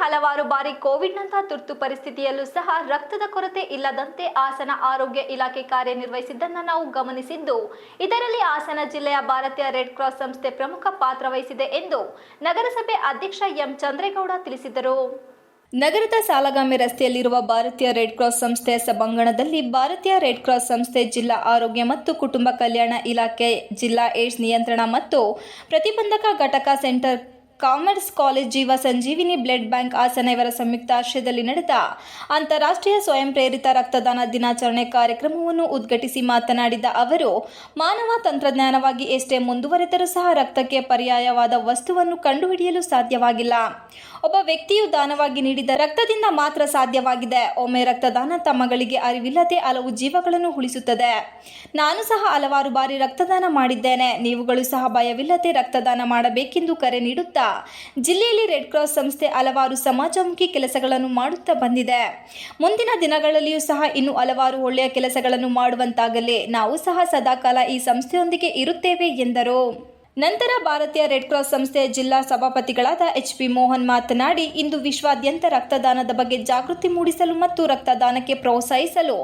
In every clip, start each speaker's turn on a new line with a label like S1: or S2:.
S1: ಹಲವಾರು ಬಾರಿ ಕೋವಿಡ್ನಂತಹ ತುರ್ತು ಪರಿಸ್ಥಿತಿಯಲ್ಲೂ ಸಹ ರಕ್ತದ ಕೊರತೆ ಇಲ್ಲದಂತೆ ಹಾಸನ ಆರೋಗ್ಯ ಇಲಾಖೆ ಕಾರ್ಯನಿರ್ವಹಿಸಿದ್ದನ್ನು ನಾವು ಗಮನಿಸಿದ್ದು. ಇದರಲ್ಲಿ ಹಾಸನ ಜಿಲ್ಲೆಯ ಭಾರತೀಯ ರೆಡ್ ಕ್ರಾಸ್ ಸಂಸ್ಥೆ ಪ್ರಮುಖ ಪಾತ್ರ ವಹಿಸಿದೆ ಎಂದು ನಗರಸಭೆ ಅಧ್ಯಕ್ಷ ಎಂ. ಚಂದ್ರೇಗೌಡ ತಿಳಿಸಿದರು. ನಗರದ ಸಾಲಗಾಮೆ ರಸ್ತೆಯಲ್ಲಿರುವ ಭಾರತೀಯ ರೆಡ್ ಕ್ರಾಸ್ ಸಂಸ್ಥೆಯ ಸಭಾಂಗಣದಲ್ಲಿ ಭಾರತೀಯ ರೆಡ್ ಕ್ರಾಸ್ ಸಂಸ್ಥೆ ಜಿಲ್ಲಾ ಆರೋಗ್ಯ ಮತ್ತು ಕುಟುಂಬ ಕಲ್ಯಾಣ ಇಲಾಖೆ ಜಿಲ್ಲಾ ಏಡ್ಸ್ ನಿಯಂತ್ರಣ ಮತ್ತು ಪ್ರತಿಬಂಧಕ ಘಟಕ ಸೆಂಟರ್ ಕಾಮರ್ಸ್ ಕಾಲೇಜ್ ಜೀವ ಸಂಜೀವಿನಿ ಬ್ಲಡ್ ಬ್ಯಾಂಕ್ ಆಸನ ಇವರ ಸಂಯುಕ್ತ ಆಶ್ರಯದಲ್ಲಿ ನಡೆದ ಅಂತಾರಾಷ್ಟ್ರೀಯ ಸ್ವಯಂ ಪ್ರೇರಿತ ರಕ್ತದಾನ ದಿನಾಚರಣೆ ಕಾರ್ಯಕ್ರಮವನ್ನು ಉದ್ಘಾಟಿಸಿ ಮಾತನಾಡಿದ ಅವರು, ಮಾನವ ತಂತ್ರಜ್ಞಾನವಾಗಿ ಎಷ್ಟೇ ಮುಂದುವರೆದರೂ ಸಹ ರಕ್ತಕ್ಕೆ ಪರ್ಯಾಯವಾದ ವಸ್ತುವನ್ನು ಕಂಡುಹಿಡಿಯಲು ಸಾಧ್ಯವಾಗಿಲ್ಲ. ಒಬ್ಬ ವ್ಯಕ್ತಿಯು ದಾನವಾಗಿ ನೀಡಿದ ರಕ್ತದಿಂದ ಮಾತ್ರ ಸಾಧ್ಯವಾಗಿದೆ. ಒಮ್ಮೆ ರಕ್ತದಾನ ತಮ್ಮಗಳಿಗೆ ಅರಿವಿಲ್ಲದೆ ಹಲವು ಜೀವಗಳನ್ನು ಉಳಿಸುತ್ತದೆ. ನಾನು ಸಹ ಹಲವಾರು ಬಾರಿ ರಕ್ತದಾನ ಮಾಡಿದ್ದೇನೆ. ನೀವುಗಳು ಸಹ ಭಯವಿಲ್ಲದೆ ರಕ್ತದಾನ ಮಾಡಬೇಕೆಂದು ಕರೆ ನೀಡುತ್ತಾ ಜಿಲ್ಲೆಯಲ್ಲಿ ರೆಡ್ ಕ್ರಾಸ್ ಸಂಸ್ಥೆ ಹಲವಾರು ಸಮಾಜಮುಖಿ ಕೆಲಸಗಳನ್ನು ಮಾಡುತ್ತಾ ಬಂದಿದೆ. ಮುಂದಿನ ದಿನಗಳಲ್ಲಿಯೂ ಸಹ ಇನ್ನು ಹಲವಾರು ಒಳ್ಳೆಯ ಕೆಲಸಗಳನ್ನು ಮಾಡುವಂತಾಗಲಿ. ನಾವು ಸಹ ಸದಾಕಾಲ ಈ ಸಂಸ್ಥೆಯೊಂದಿಗೆ ಇರುತ್ತೇವೆ ಎಂದರು. ನಂತರ ಭಾರತೀಯ ರೆಡ್ ಕ್ರಾಸ್ ಸಂಸ್ಥೆಯ ಜಿಲ್ಲಾ ಸಭಾಪತಿಗಳಾದ ಎಚ್ ಪಿ ಮೋಹನ್ ಮಾತನಾಡಿ, ಇಂದು ವಿಶ್ವಾದ್ಯಂತ ರಕ್ತದಾನದ ಬಗ್ಗೆ ಜಾಗೃತಿ ಮೂಡಿಸಲು ಮತ್ತು ರಕ್ತದಾನಕ್ಕೆ ಪ್ರೋತ್ಸಾಹಿಸಲು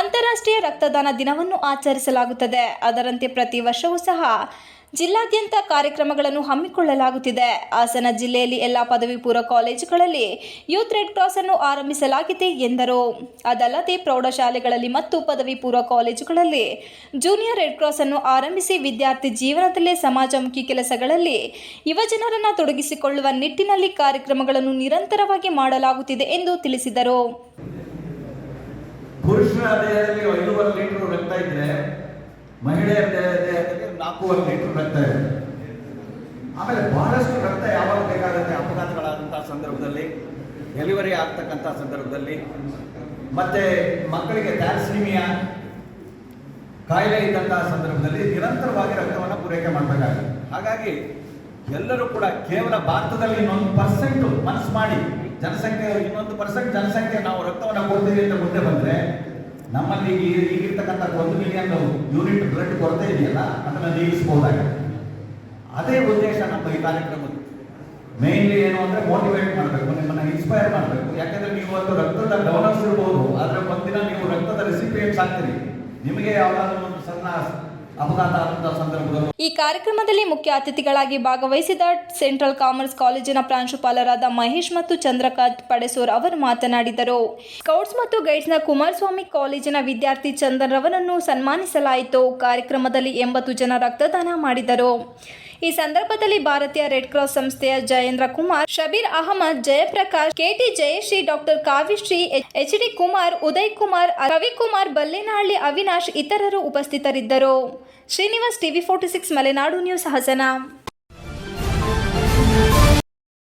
S1: ಅಂತಾರಾಷ್ಟ್ರೀಯ ರಕ್ತದಾನ ದಿನವನ್ನು ಆಚರಿಸಲಾಗುತ್ತದೆ. ಅದರಂತೆ ಪ್ರತಿ ವರ್ಷವೂ ಸಹ ಜಿಲ್ಲಾದ್ಯಂತ ಕಾರ್ಯಕ್ರಮಗಳನ್ನು ಹಮ್ಮಿಕೊಳ್ಳಲಾಗುತ್ತಿದೆ. ಹಾಸನ ಜಿಲ್ಲೆಯಲ್ಲಿ ಎಲ್ಲ ಪದವಿ ಪೂರ್ವ ಕಾಲೇಜುಗಳಲ್ಲಿ ಯೂತ್ ರೆಡ್ ಕ್ರಾಸ್ ಅನ್ನು ಆರಂಭಿಸಲಾಗಿದೆ ಎಂದರು. ಅದಲ್ಲದೆ ಪ್ರೌಢಶಾಲೆಗಳಲ್ಲಿ ಮತ್ತು ಪದವಿ ಪೂರ್ವ ಕಾಲೇಜುಗಳಲ್ಲಿ ಜೂನಿಯರ್ ರೆಡ್ ಕ್ರಾಸ್ ಅನ್ನು ಆರಂಭಿಸಿ ವಿದ್ಯಾರ್ಥಿ ಜೀವನದಲ್ಲೇ ಸಮಾಜಮುಖಿ ಕೆಲಸಗಳಲ್ಲಿ ಯುವಜನರನ್ನು ತೊಡಗಿಸಿಕೊಳ್ಳುವ ನಿಟ್ಟಿನಲ್ಲಿ ಕಾರ್ಯಕ್ರಮಗಳನ್ನು ನಿರಂತರವಾಗಿ ಮಾಡಲಾಗುತ್ತಿದೆ ಎಂದು ತಿಳಿಸಿದರು.
S2: ಪುರುಷರ ದೇಹದಲ್ಲಿ ಲೀಟರ್ ರಕ್ತ ಮಹಿಳೆಯರ ದೇಹದಲ್ಲಿ ನಾಲ್ಕೂವರೆ ಲೀಟರ್ ರಕ್ತ ಇದೆ. ಆಮೇಲೆ ಬಹಳಷ್ಟು ರಕ್ತ ಯಾವಾಗ ಬೇಕಾಗುತ್ತೆ ಅಪಘಾತಗಳಾದಂಥ ಸಂದರ್ಭದಲ್ಲಿ? ಡೆಲಿವರಿ ಆಗ್ತಕ್ಕಂಥ ಸಂದರ್ಭದಲ್ಲಿ. ಮತ್ತೆ ಮಕ್ಕಳಿಗೆ ಥ್ಯಾಲ್ಸಿಮಿಯಾ ಕಾಯಿಲೆ ಇದ್ದಂತಹ ಸಂದರ್ಭದಲ್ಲಿ ನಿರಂತರವಾಗಿ ರಕ್ತವನ್ನು ಪೂರೈಕೆ ಮಾಡಬೇಕಾಗುತ್ತೆ. ಹಾಗಾಗಿ ಎಲ್ಲರೂ ಕೂಡ ಕೇವಲ ಭಾರತದಲ್ಲಿ ಇನ್ನೊಂದು ಪರ್ಸೆಂಟ್ ಮನಸ್ಸು ಮಾಡಿ, ಜನಸಂಖ್ಯೆ ಇನ್ನೊಂದು ಪರ್ಸೆಂಟ್ ಜನಸಂಖ್ಯೆ ನಾವು ರಕ್ತವನ್ನು ಕೊಡ್ತೀವಿ ಅಂತ ಮುಂದೆ ಬಂದ್ರೆ ನಮ್ಮಲ್ಲಿ ಈ- ಈಗಿರ್ತಕ್ಕಂಥ ಒಂದು ಮಿಲಿಯನ್ ಯೂನಿಟ್ ಬ್ಲಡ್ ಕೊರತೆ ಇದೆಯಲ್ಲ, ಅದನ್ನು ನೀಗಿಸ್ಬೋದಾಗಿದೆ ಅದೇ ಉದ್ದೇಶ ನಮ್ಮ ಈ ಕಾರ್ಯಕ್ರಮದ ಮೇನ್ಲಿ ಏನು ಅಂದ್ರೆ ಮೋಟಿವೇಟ್ ಮಾಡಬೇಕು, ನಿಮ್ಮನ್ನು ಇನ್ಸ್ಪೈರ್ ಮಾಡಬೇಕು. ಯಾಕಂದ್ರೆ ನೀವು ಒಂದು ರಕ್ತದ ಡೋನರ್ಸ್ ಇರ್ಬೋದು, ಆದರೆ ಒಂದಿನ ನೀವು ರಕ್ತದ ರೆಸಿಪಿಯೆಂಟ್ಸ್ ಆಗ್ತೀರಿ. ನಿಮಗೆ ಯಾವುದಾದ್ರೂ ಒಂದು ಸಣ್ಣ
S1: ಈ ಕಾರ್ಯಕ್ರಮದಲ್ಲಿ ಮುಖ್ಯ ಅತಿಥಿಗಳಾಗಿ ಭಾಗವಹಿಸಿದ ಸೆಂಟ್ರಲ್ ಕಾಮರ್ಸ್ ಕಾಲೇಜಿನ ಪ್ರಾಂಶುಪಾಲರಾದ ಮಹೇಶ್ ಮತ್ತು ಚಂದ್ರಕಾಂತ್ ಪಡೆಸೂರ್ ಅವರು ಮಾತನಾಡಿದರು. ಸ್ಕೌಟ್ಸ್ ಮತ್ತು ಗೈಡ್ಸ್ನ ಕುಮಾರಸ್ವಾಮಿ ಕಾಲೇಜಿನ ವಿದ್ಯಾರ್ಥಿ ಚಂದನ್ ರವರನ್ನು ಸನ್ಮಾನಿಸಲಾಯಿತು. ಕಾರ್ಯಕ್ರಮದಲ್ಲಿ ಎಂಬತ್ತು ಜನ ರಕ್ತದಾನ ಮಾಡಿದರು. ಈ ಸಂದರ್ಭದಲ್ಲಿ ಭಾರತೀಯ ರೆಡ್ ಕ್ರಾಸ್ ಸಂಸ್ಥೆಯ Jayendra Kumar, Shabir Ahmed, Jayaprakash KT Jayashree, doctor Kavyashree, H D Kumar, Uday Kumar, Ravikumar Ballenahalli, Avinash ಇತರರು ಉಪಸ್ಥಿತರಿದ್ದರು. Srinivas TV forty six, Malenadu news, Hassan.